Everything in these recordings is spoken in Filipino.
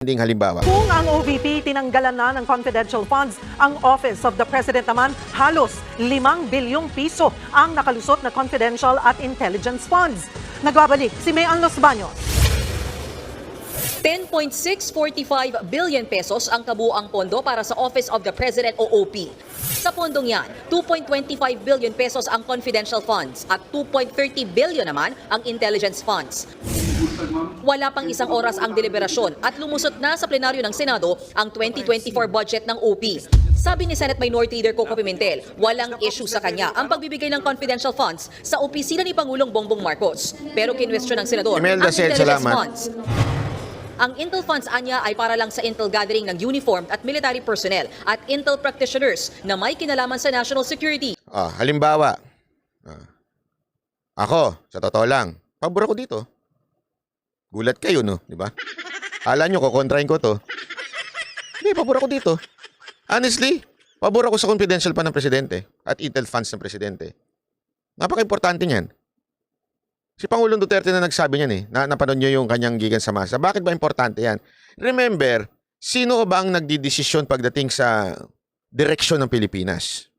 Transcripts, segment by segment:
Ding halimbawa. Kung ang OVP tinanggalan na ng confidential funds, ang Office of the President naman halos 5 bilyong piso ang nakalusot na confidential at intelligence funds. Nagbabalik si Mayan Los Baños. 10.645 billion pesos ang kabuang pondo para sa Office of the President o OP. Sa pondong yan, 2.25 billion pesos ang confidential funds at 2.30 billion naman ang intelligence funds. Wala pang isang oras ang deliberasyon at lumusot na sa plenaryo ng Senado ang 2024 budget ng OP. Sabi ni Senate Minority Leader Coco Pimentel, walang issue sa kanya ang pagbibigay ng confidential funds sa opisina ni Pangulong Bongbong Marcos. Pero kinwestiyon ng Senador Imelda ang intelligence salamat. funds. Ang Intel funds anya ay para lang sa Intel gathering ng uniformed at military personnel at Intel practitioners na may kinalaman sa national security. Ah, halimbawa, ah, ako, sa totoo lang, pabor ako dito. Gulat kayo, no? Di ba? Kala nyo, kukontrahin ko to. Hindi, pabor ako dito. Honestly, pabor ako sa confidential pa ng presidente at intel funds ng presidente. Napaka-importante niyan. Si Pangulong Duterte na nagsabi niyan eh, na napanood nyo yung kanyang gigan sa masa. Bakit ba importante yan? Remember, sino ba ang nagdidesisyon pagdating sa direksyon ng Pilipinas?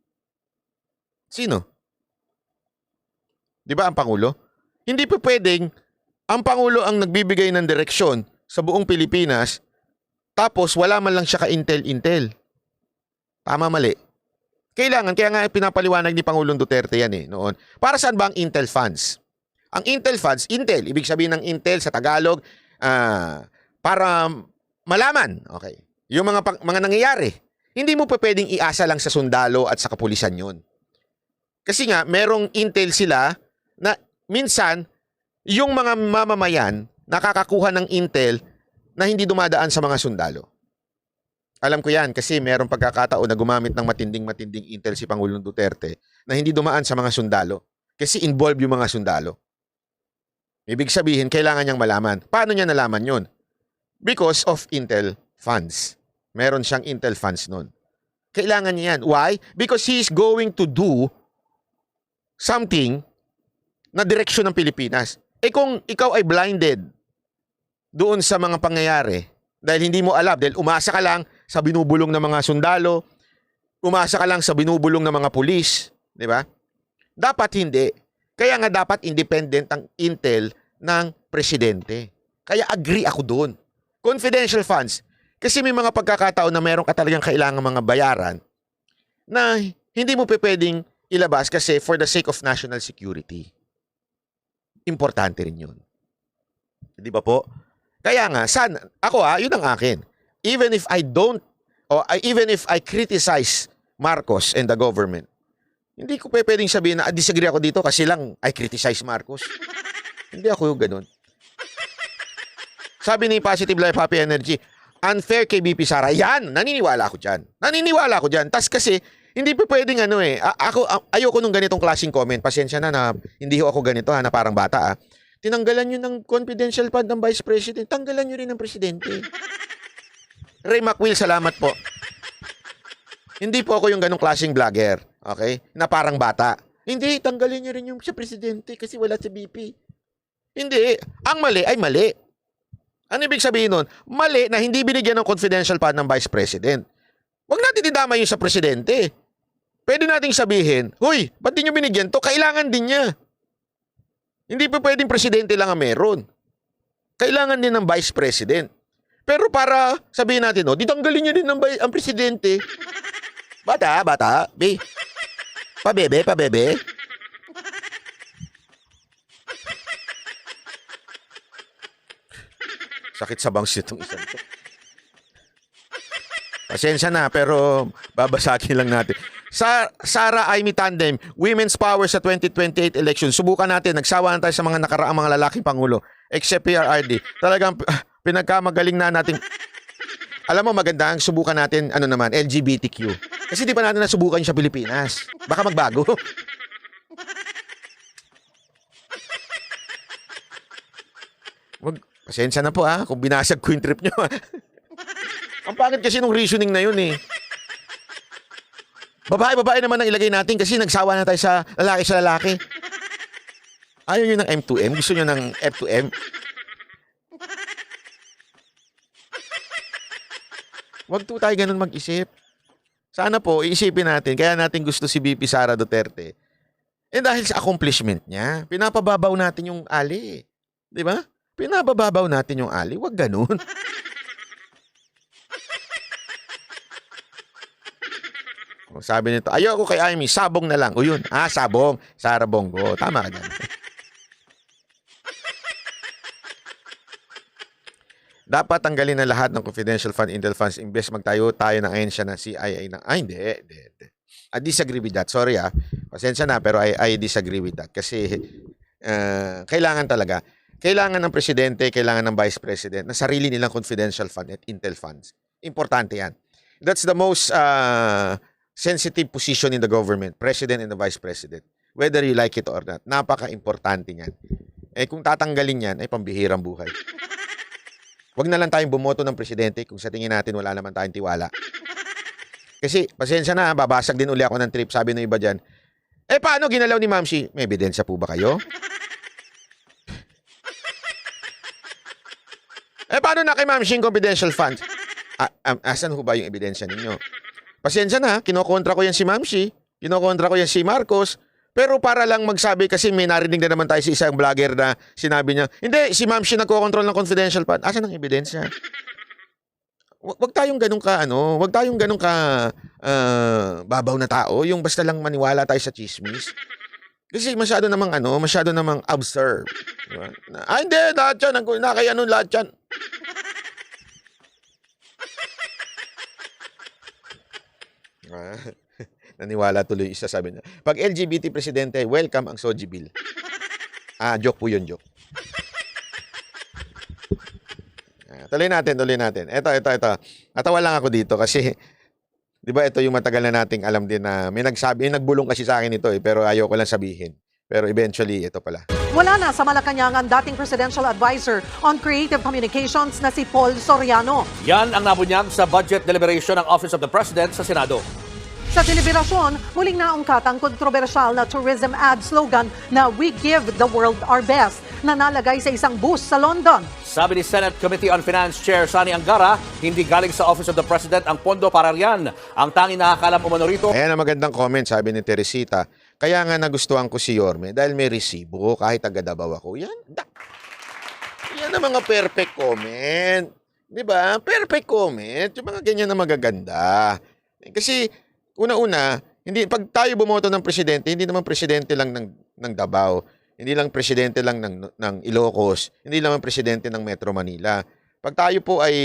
Sino? Di ba ang Pangulo? Hindi pa pwedeng ang Pangulo ang nagbibigay ng direksyon sa buong Pilipinas tapos wala man lang siya ka-intel-intel. Tama mali. Kailangan, kaya nga pinapaliwanag ni Pangulong Duterte yan eh noon. Para saan ba ang Intel funds? Ang Intel funds, Intel, ibig sabihin ng Intel sa Tagalog, ah, para malaman, okay, yung mga, mga nangyayari. Hindi mo pa pwedeng iasa lang sa sundalo at sa kapulisan yun. Kasi nga, merong intel sila na minsan, yung mga mamamayan nakakakuha ng intel na hindi dumadaan sa mga sundalo. Alam ko yan kasi merong pagkakataon na gumamit ng matinding-matinding intel si Pangulong Duterte na hindi dumaan sa mga sundalo. Kasi involved yung mga sundalo. Ibig sabihin, kailangan niyang malaman. Paano niya nalaman yun? Because of intel funds. Meron siyang intel funds nun. Kailangan niya yan. Why? Because he is going to do something na direksyon ng Pilipinas. Eh kung ikaw ay blinded doon sa mga pangyayari dahil hindi mo alam, dahil umasa ka lang sa binubulong ng mga sundalo, umasa ka lang sa binubulong ng mga pulis, di ba? Dapat hindi. Kaya nga dapat independent ang intel ng presidente. Kaya agree ako doon. Confidential funds. Kasi may mga pagkakataon na meron ka talagang kailangan mga bayaran na hindi mo pwedeng ilabas kasi for the sake of national security. Importante rin yun. Di ba po? Kaya nga, san, ako ha, yun ang akin. Even if I don't, or I, even if I criticize Marcos and the government, hindi ko pe pwedeng sabihin na ah, disagree ako dito kasi lang I criticize Marcos. hindi ako yung ganun. Sabi ni Positive Life Happy Energy, unfair kay BP Sara. Yan, naniniwala ako dyan. Naniniwala ako dyan. Tas kasi, hindi pa pwedeng ano eh. A- ako, ayoko nung ganitong klaseng comment. Pasensya na na hindi ho ako ganito ha, na parang bata ah. Tinanggalan nyo ng confidential fund ng Vice President. Tanggalan nyo rin ng Presidente. Ray McWill, salamat po. Hindi po ako yung ganong klaseng vlogger. Okay? Na parang bata. Hindi, tanggalin nyo rin yung sa Presidente kasi wala sa BP. Hindi. Ang mali ay mali. Ano ibig sabihin nun? Mali na hindi binigyan ng confidential fund ng Vice President. Huwag natin idama yun sa Presidente. Pwede nating sabihin, Huy, ba't di nyo binigyan to? Kailangan din niya. Hindi pa pwedeng Presidente lang ang meron. Kailangan din ng Vice President. Pero para sabihin natin, oh, ditanggalin niyo din ng ang Presidente. Bata, bata, be. Pabebe, pabebe. Sakit sa bangs itong isang to. Pasensya na, pero babasagin lang natin. Sa Sara Aimee Tandem, Women's Power sa 2028 election. Subukan natin. Nagsawa na tayo sa mga nakaraang mga lalaking pangulo. Except PRRD. Talagang pinagkamagaling na natin. Alam mo, maganda ang subukan natin, ano naman, LGBTQ. Kasi di pa natin nasubukan sa Pilipinas. Baka magbago. Wag, pasensya na po ha, kung binasag ko yung trip nyo. ha. Ang pangit kasi nung reasoning na yun eh. Babae, babae naman ang ilagay natin kasi nagsawa na tayo sa lalaki sa lalaki. Ayaw nyo ng M2M? Gusto nyo ng F2M? Huwag po tayo ganun mag-isip. Sana po, iisipin natin, kaya natin gusto si BP Sara Duterte. Eh dahil sa accomplishment niya, pinapababaw natin yung ali. Di ba? Pinabababaw natin yung ali. Huwag ganun. O, Sabi nito, ayoko kay Amy, sabong na lang. O yun, ah, sabong. Sara Bongo. Tama ka dyan. Dapat tanggalin na lahat ng confidential fund, intel funds, imbes magtayo tayo ng ahensya na CIA na, ay hindi, hindi, hindi. I disagree with that. Sorry ah. Pasensya na, pero I, I disagree with that. Kasi uh, kailangan talaga, kailangan ng presidente, kailangan ng vice president na sarili nilang confidential fund at intel funds. Importante yan. That's the most uh, sensitive position in the government, president and the vice president. Whether you like it or not. Napaka-importante niyan. Eh kung tatanggalin yan, ay pambihirang buhay. Huwag na lang tayong bumoto ng presidente kung sa tingin natin wala naman tayong tiwala. Kasi, pasensya na, babasag din uli ako ng trip. Sabi ng iba dyan, eh paano ginalaw ni Ma'am Shi? May ebidensya po ba kayo? eh paano na kay Ma'am yung confidential funds? Ah, um, asan ho ba yung ebidensya ninyo? Pasensya na, kinokontra ko yan si Ma'am Shi. Kinokontra ko yan si Marcos. Pero para lang magsabi, kasi may narinig na naman tayo sa isang vlogger na sinabi niya, hindi, si Ma'am Shi nagkocontrol ng confidential fund. Asan ang ebidensya? Wag, wag tayong ganun ka, ano, wag tayong ganun ka ah, babaw na tao. Yung basta lang maniwala tayo sa chismis. Kasi masyado namang ano, masyado namang absurd. Diba? Ah, hindi, lahat yan. Nag- Nakaya nun, lahat yan. Ah, Naniwala tuloy yung isa sabi niya. Pag LGBT presidente, welcome ang Soji Bill. Ah, joke po yun, joke. Ah, tuloy natin, tuloy natin. Ito, ito, ito. Natawa lang ako dito kasi, di ba ito yung matagal na nating alam din na may nagsabi, may nagbulong kasi sa akin ito eh, pero ayaw ko lang sabihin. Pero eventually, ito pala. Wala na sa Malacanang ang dating Presidential Advisor on Creative Communications na si Paul Soriano. Yan ang nabunyag sa budget deliberation ng Office of the President sa Senado. Sa deliberasyon, muling naungkat ang kontrobersyal na tourism ad slogan na We Give the World Our Best na nalagay sa isang bus sa London. Sabi ni Senate Committee on Finance Chair Sani Angara, hindi galing sa Office of the President ang pondo para riyan. Ang tanging nakakalam umano rito Ayan ang magandang comment, sabi ni Teresita. Kaya nga nagustuhan ko si Yorme dahil may resibo kahit taga-Davao ako. Yan, da- yan ang mga perfect comment. Di ba? Perfect comment. Yung mga ganyan na magaganda. Kasi, una-una, hindi, pag tayo bumoto ng presidente, hindi naman presidente lang ng, ng Davao. Hindi lang presidente lang ng, ng Ilocos. Hindi lang presidente ng Metro Manila. Pag tayo po ay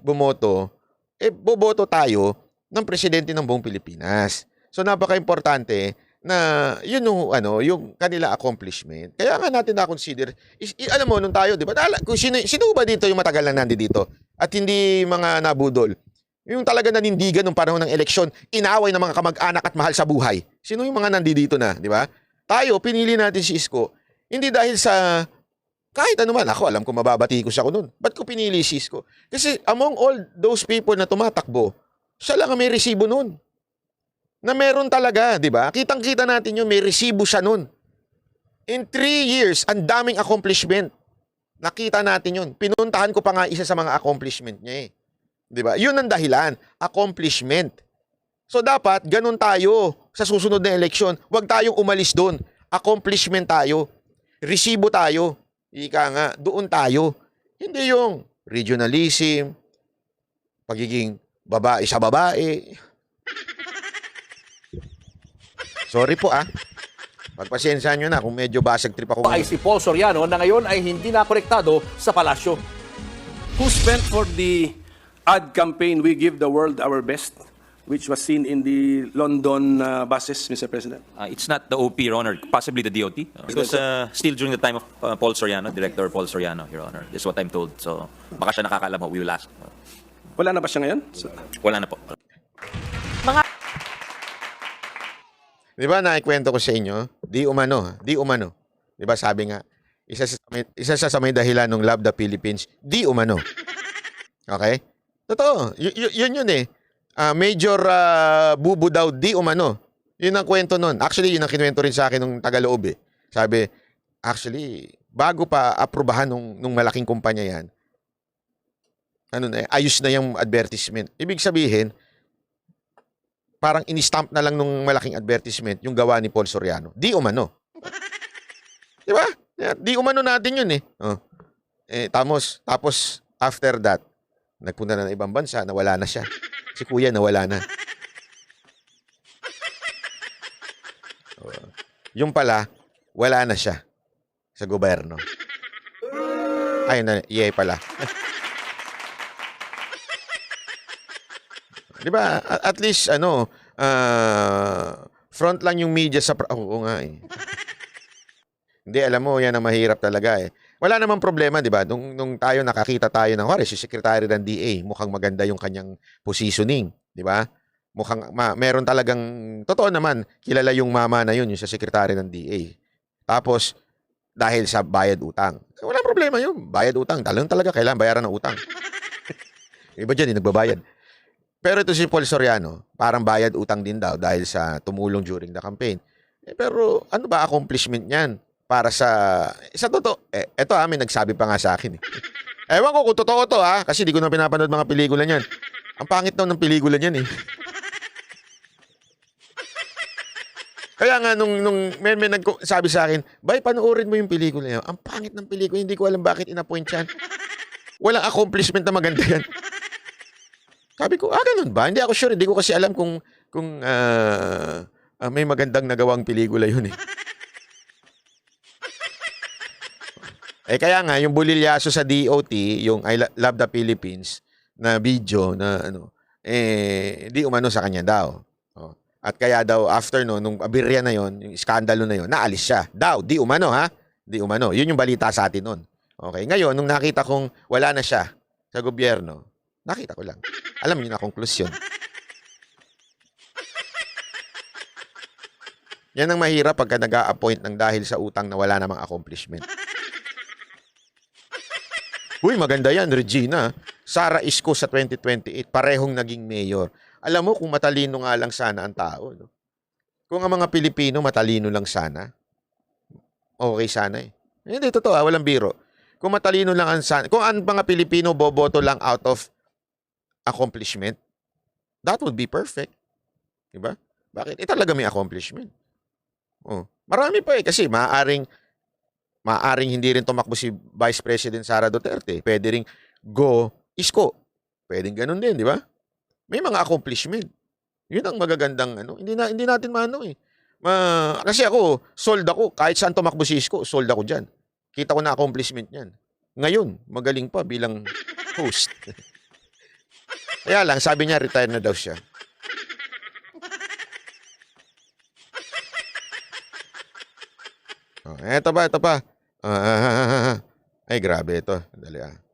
bumoto, eh, boboto tayo ng presidente ng buong Pilipinas. So, napaka-importante na yun yung, ano, yung kanila accomplishment. Kaya nga natin na-consider, is, i- alam mo, nung tayo, di ba, sino, sino ba dito yung matagal na nandi dito at hindi mga nabudol? Yung talaga nanindigan nung panahon ng eleksyon, inaway ng mga kamag-anak at mahal sa buhay. Sino yung mga nandito na, di ba? Tayo, pinili natin si Isko, hindi dahil sa kahit ano man, ako alam ko mababati ko siya ko nun. Ba't ko pinili si Isko? Kasi among all those people na tumatakbo, siya lang ang may resibo nun. Na meron talaga, di ba? Kitang-kita natin yun, may resibo siya nun. In three years, ang daming accomplishment. Nakita natin yun. Pinuntahan ko pa nga isa sa mga accomplishment niya eh. Di ba? Yun ang dahilan. Accomplishment. So dapat, ganun tayo sa susunod na eleksyon. Huwag tayong umalis doon. Accomplishment tayo. Resibo tayo. Ika nga, doon tayo. Hindi yung regionalism, pagiging babae sa babae. Sorry po ah. Pagpasensyahan nyo na kung medyo basag trip ako. ay si Paul Soriano na ngayon ay hindi na konektado sa palasyo. Who spent for the ad campaign We Give the World Our Best, which was seen in the London uh, buses, Mr. President? Uh, it's not the OP, Your Honor. Possibly the DOT. It was uh, still during the time of uh, Paul Soriano, Director Paul Soriano, Your Honor. This is what I'm told. So, baka siya nakakalam mo. We will ask. Wala na ba siya ngayon? So- Wala na po. Mga Di ba naikwento ko sa inyo? Di umano, di umano. Di ba sabi nga, isa sa may, isa sa sa may dahilan ng Love the Philippines, di umano. Okay? Totoo. Y- yun yun eh. Ah, major ah, bubu daw, di umano. Yun ang kwento nun. Actually, yun ang kinuwento rin sa akin ng Tagaloob eh. Sabi, actually, bago pa aprubahan nung, nung malaking kumpanya yan, ano na, ayos na yung advertisement. Ibig sabihin, parang in-stamp na lang nung malaking advertisement yung gawa ni Paul Soriano. Di umano. Di ba? Di umano natin yun eh. Oh. Eh, tapos, tapos, after that, nagpunta na ng ibang bansa, nawala na siya. Si kuya, nawala na. Oh. Yung pala, wala na siya sa gobyerno. Ayun na, yeah pala. Di ba? At, least, ano, ah, front lang yung media sa... Oo nga eh. Hindi, alam mo, yan ang mahirap talaga eh. Wala namang problema, di ba? Nung, nung tayo nakakita tayo ng, kuwari, si Secretary ng DA, mukhang maganda yung kanyang positioning, di ba? Mukhang, ma, meron talagang, totoo naman, kilala yung mama na yun, yung sa Secretary ng DA. Tapos, dahil sa bayad utang. Wala problema yun. Bayad utang. Talagang talaga, kailangan bayaran ng utang. Iba dyan, hindi nagbabayad. Pero ito si Paul Soriano, parang bayad utang din daw dahil sa tumulong during the campaign. Eh, pero ano ba accomplishment niyan para sa sa totoo? Eh, eto ha, may nagsabi pa nga sa akin eh. Ewan ko kung totoo to ha, kasi di ko na pinapanood mga pelikula niyan. Ang pangit daw ng pelikula niyan eh. Kaya nga nung nung may, may nagsabi sa akin, "Bay, panoorin mo yung pelikula niya." Ang pangit ng pelikula, hindi ko alam bakit inappoint yan. Walang accomplishment na maganda yan. Sabi ko, ah, ganun ba? Hindi ako sure. Hindi ko kasi alam kung, kung ah, ah, may magandang nagawang pelikula yun eh. Eh kaya nga, yung bulilyaso sa DOT, yung I Lo- Love the Philippines na video na ano, eh, di umano sa kanya daw. Oh. At kaya daw, after no, nung abirya na yon yung iskandalo na yon naalis siya. Daw, di umano ha? Di umano. Yun yung balita sa atin nun. Okay, ngayon, nung nakita kong wala na siya sa gobyerno, nakita ko lang. Alam niyo na konklusyon. Yan ang mahirap pagka nag appoint ng dahil sa utang na wala namang accomplishment. Uy, maganda yan, Regina. Sara Isko sa 2028, parehong naging mayor. Alam mo, kung matalino nga lang sana ang tao. No? Kung ang mga Pilipino matalino lang sana, okay sana eh. Hindi, totoo, ah, walang biro. Kung matalino lang ang sana, kung ang mga Pilipino boboto lang out of accomplishment, that would be perfect. Diba? Bakit? Eh talaga may accomplishment. Oh. Marami pa eh. Kasi maaaring, maaaring hindi rin tumakbo si Vice President Sara Duterte. Pwede ring go isko. Pwedeng ganun din, di ba? May mga accomplishment. Yun ang magagandang ano. Hindi na hindi natin maano eh. Ma, kasi ako, sold ako. Kahit saan tumakbo si Isko, sold ako dyan. Kita ko na accomplishment niyan. Ngayon, magaling pa bilang host. Kaya lang, sabi niya, retire na daw siya. Oh, eto pa, eto pa. Ah, ah, ah, ah, ay, grabe ito. Dali ah.